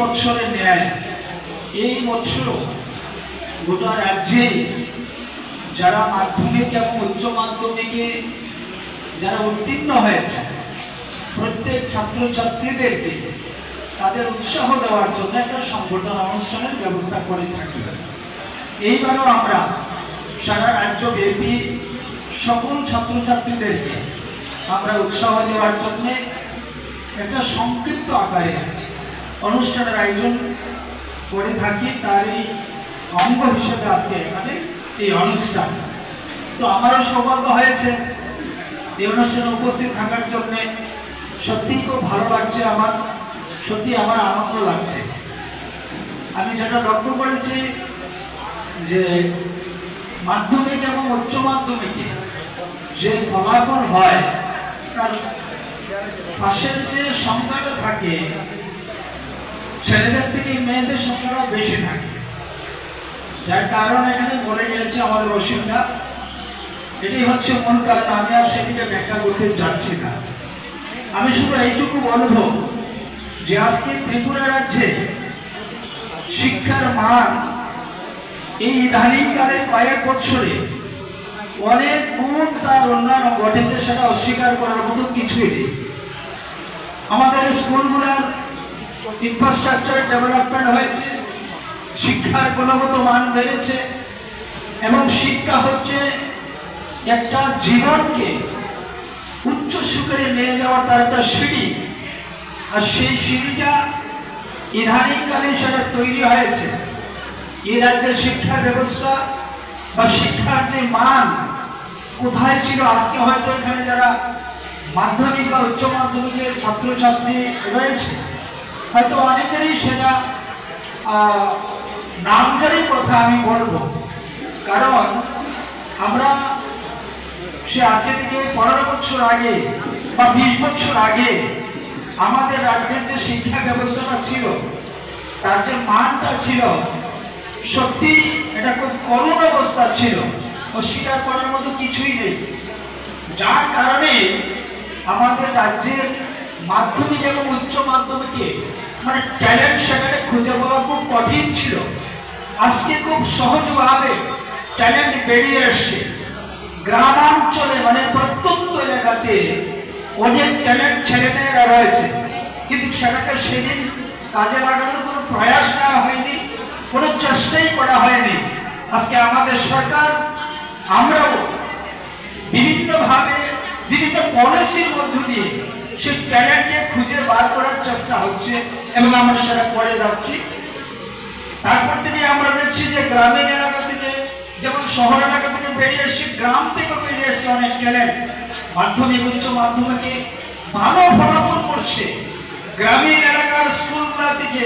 বছরের ন্যায়, এই বছর গোটা রাজ্যে যারা মাধ্যমিক এবং উচ্চ মাধ্যমিকে যারা উত্তীর্ণ হয়েছে, প্রত্যেক ছাত্রছাত্রীদেরকে তাদের উৎসাহ দেওয়ার জন্য একটা সংগঠন অনুষ্ঠানের ব্যবস্থা করে থাকি। এইবারও আমরা সারা রাজ্যব্যাপী সকল ছাত্রছাত্রীদেরকে আমরা উৎসাহ দেওয়ার জন্য একটা সংক্ষিপ্ত আকারে অনুষ্ঠানের আয়োজন করে থাকি তারই অঙ্গ হিসেবে আজকে এখানে এই অনুষ্ঠান। তো আমারও সৌভাগ্য হয়েছে এই অনুষ্ঠানে উপস্থিত থাকার জন্য। সত্যিই খুব ভালো লাগছে আমার সত্যি আমার আনন্দ লাগছে। আমি যেটা লক্ষ্য করেছি যে মাধ্যমিক এবং উচ্চ মাধ্যমিকে যে ফলাফল হয়, তার পাশের যে সংখ্যাটা থাকে ছেলেদের থেকে মেয়েদের সংখ্যাটা বেশি থাকে। যার কারণ এখানে বলে গেছে আমাদের অসুবিধা এটি হচ্ছে মূল কারণ, আমি আর সেটিকে ব্যাখ্যা করতে যাচ্ছি না। আমি শুধু এইটুকু বলব যে আজকে ত্রিপুরা রাজ্যে শিক্ষার মান এই ইদানিংকালে কয়েক বছরে অনেক গুণ তার উন্নয়ন ঘটেছে, সেটা অস্বীকার করার মতো কিছুই নেই। আমাদের স্কুলগুলোর ইনফ্রাস্ট্রাকচার ডেভেলপমেন্ট হয়েছে, শিক্ষার গুণগত মান বেড়েছে, এবং শিক্ষা হচ্ছে একটা জীবনকে উচ্চ সুখে নিয়ে যাওয়ার তার একটা সিঁড়ি। আর সেই সিঁড়িটা ইদানিংকালে সেটা তৈরি হয়েছে। এই রাজ্যের শিক্ষা ব্যবস্থা বা শিক্ষার যে মান কোথায় ছিল, আজকে হয়তো এখানে যারা মাধ্যমিক বা উচ্চ মাধ্যমিকের ছাত্রছাত্রী রয়েছে হয়তো অনেকেরই সেটা আহ, নামজারি কথা আমি বলব। কারণ আমরা সে আজকে থেকে পনেরো বছর আগে বা বিশ বছর আগে আমাদের রাজ্যের যে শিক্ষা ব্যবস্থাটা ছিল তার যে মানটা ছিল সত্যি এটা খুব করুণ অবস্থা ছিল। অস্বীকার করার মতো কিছুই নেই। যার কারণে আমাদের রাজ্যের মাধ্যমিক এবং উচ্চ মাধ্যমিকে মানে ট্যালেন্ট সেখানে খুঁজে পাওয়া খুব কঠিন ছিল। আজকে খুব সহজভাবে ট্যালেন্ট বেরিয়ে এসছে। গ্রামাঞ্চলে মানে প্রত্যন্ত এলাকাতে অনেক ট্যালেন্ট ছেলেমেয়েরা রয়েছে। কিন্তু সেটাকে সেদিন কাজে লাগানোর কোনো প্রয়াস নেওয়া হয়নি, কোনো চেষ্টাই করা হয়নি। আজকে আমাদের সরকার, আমরাও বিভিন্নভাবে বিভিন্ন পলিসির মধ্য দিয়ে সেই ট্যালেন্টকে খুঁজে বার করার চেষ্টা হচ্ছে এবং আমরা সেটা করে যাচ্ছি। তারপর থেকে আমরা দেখছি যে গ্রামীণ এলাকা থেকে, যেমন শহর এলাকা থেকে বেরিয়ে এসছে গ্রাম থেকে বেরিয়ে এসছে অনেক ট্যালেন্ট মাধ্যমিক, উচ্চ মাধ্যমিকে ভালো ফলাফল করছে। গ্রামীণ এলাকার স্কুলগুলো থেকে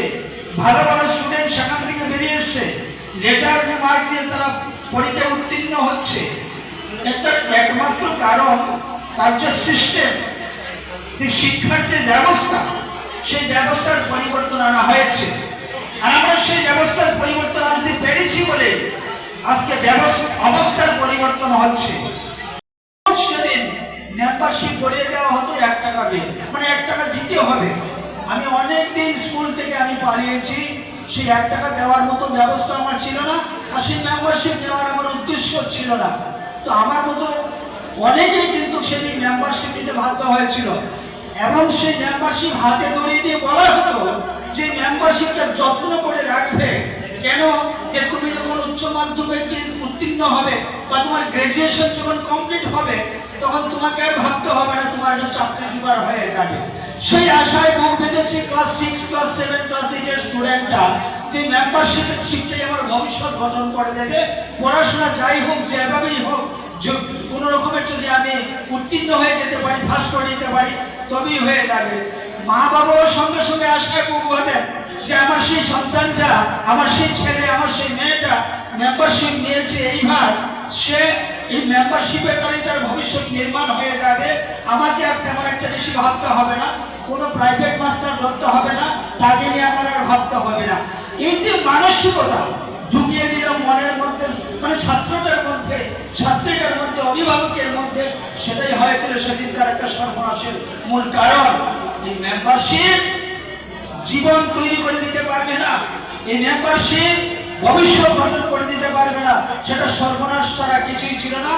ভালো ভালো স্টুডেন্ট সেখান থেকে বেরিয়ে এসছে। লেটার মার্ক দিয়ে তারা পরীক্ষায় উত্তীর্ণ হচ্ছে। এটা একমাত্র কারণ তার যে সিস্টেম শিক্ষার যে ব্যবস্থা, সেই ব্যবস্থার পরিবর্তন আনা হয়েছে। আর আমরা সেই ব্যবস্থার পরিবর্তন আনতে পেরেছি বলে আজকে অবস্থার পরিবর্তন হচ্ছে। সেদিন মেম্বারশিপ করিয়ে দেওয়া হতো এক টাকা দিয়ে মানে এক টাকা দিতে হবে। আমি অনেক দিন স্কুল থেকে আমি পালিয়েছি, সেই এক টাকা দেওয়ার মতো ব্যবস্থা আমার ছিল না, আর সেই মেম্বারশিপ নেওয়ার আমার উদ্দেশ্য ছিল না। তো আমার মতো অনেকেই কিন্তু সেদিন মেম্বারশিপ নিতে বাধ্য হয়েছিল। এবং সেই মেম্বারশিপ হাতে ধরিয়ে দিয়ে বলা হতো যে মেম্বারশিপটা যত্ন করে রাখবে। কেন? যে তুমি যখন উচ্চ মাধ্যমিকে উত্তীর্ণ হবে বা তোমার গ্রাজুয়েশন যখন কমপ্লিট হবে, তখন তোমাকে আর ভাবতে হবে না, তোমার একটা চাকরি জোগাড় হয়ে যাবে। সেই আশায় বুক বেঁধেছে class six class seven class এইটের স্টুডেন্টরা যে মেম্বারশিপ শিখলেই আমার ভবিষ্যৎ গঠন করে দেবে। পড়াশোনা যাই হোক, যেভাবেই হোক কোনো রকমের যদি আমি উত্তীর্ণ হয়ে যেতে পারি পাস করে নিতে পারি, তবেই হয়ে যাবে। মা বাবাও সঙ্গে সঙ্গে আশায় বুক বাঁধেন যে আমার সেই সন্তানটা, আমার সেই ছেলে, আমার সেই মেয়েটা মেম্বারশিপ নিয়েছে, এইবার সে এই মেম্বারশিপের দ্বারাই তার ভবিষ্যৎ নির্মাণ হয়ে যাবে। আমাকে আর তেমন একটা বেশি ভাবতে হবে না। কোনো প্রাইভেট মাস্টার ধরতে হবে না, তাকে নিয়ে আমার আর ভাবতে হবে না। এই যে মানসিকতা, ঢুকিয়ে দিল মনের মধ্যে মানে ছাত্রটার মধ্যে ছাত্রীটার মধ্যে, অভিভাবকের মধ্যে সেটাই হয়েছিল সেদিনকার একটা সর্বনাশের মূল কারণ। এই মেম্বারশিপ জীবন তৈরি করে দিতে পারবে না, এই মেম্বারশিপ ভবিষ্যৎ গঠন করে দিতে পারবে না, সেটা সর্বনাশ ছাড়া কিছুই ছিল না।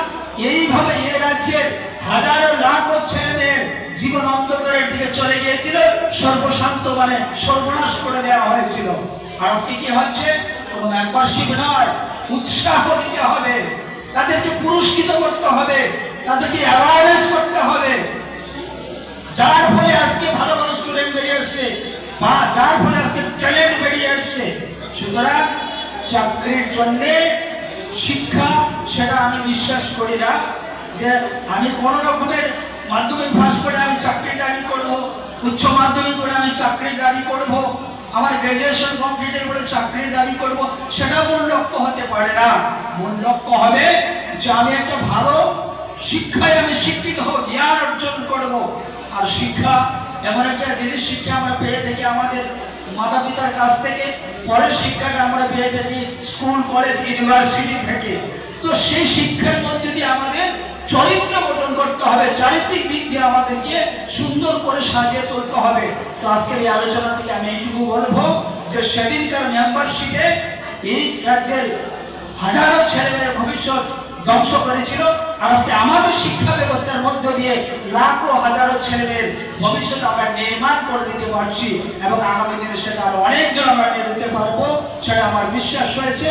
এইভাবে এ রাজ্যের হাজারো লাখ ছেলে মেয়ে জীবন অন্ধকারের দিকে চলে গিয়েছিল, সর্বশান্ত মানে সর্বনাশ করে দেওয়া হয়েছিল। আর আজকে কি হচ্ছে? কোনো মেম্বারশিপ নয়, উৎসাহ দিতে হবে। তাদেরকে পুরস্কৃত করতে হবে, তাদেরকে অ্যাওয়ারনেস করতে হবে। যার ফলে আজকে ভালো ভালো স্টুডেন্ট বেরিয়ে আসছে, বা যার ফলে আজকে ট্যালেন্ট বেরিয়ে আসছে। সুতরাং চাকরির জন্য শিক্ষা, সেটা আমি বিশ্বাস করি না যে আমি কোন রকমের মাধ্যমিক পাস করে আমি চাকরির দাবি করব, উচ্চ মাধ্যমিক করে আমি চাকরির দাবি করব। আমার গ্রাজুয়েশন কমপ্লিটের করে চাকরির দাবি করব, সেটা মূল লক্ষ্য হতে পারে না। মূল লক্ষ্য হবে যে আমি একটা ভালো শিক্ষায় আমি শিক্ষিত হব, জ্ঞান অর্জন করব। আর শিক্ষা এমন একটা জিনিস শিক্ষা আমরা পেয়ে থাকি আমাদের মাতা পিতার কাছ থেকে, পরের শিক্ষাটা আমরা পেয়ে থাকি স্কুল, কলেজ, ইউনিভার্সিটি থেকে। তো সেই শিক্ষার মধ্যে দিয়ে আমাদের চরিত্র গঠন করতে আমাদেরকে সুন্দর করে সাজিয়ে তুলতে হবে। তো আজকের এই আলোচনা থেকে আমি এইটুকু বলব যে সেদিনকার মেম্বারশিপে এই রাজ্যের হাজারো ছেলেমেয়ের ভবিষ্যৎ ধ্বংস করেছিল। আর আজকে আমাদের শিক্ষা ব্যবস্থার মধ্য দিয়ে লাখো হাজারো ছেলেমেয়ের ভবিষ্যৎ আমরা নির্মাণ করে দিতে পারছি এবং আগামী দিনে সেটা আরও অনেকজন আমরা নিয়ে দিতে পারব, সেটা আমার বিশ্বাস হয়েছে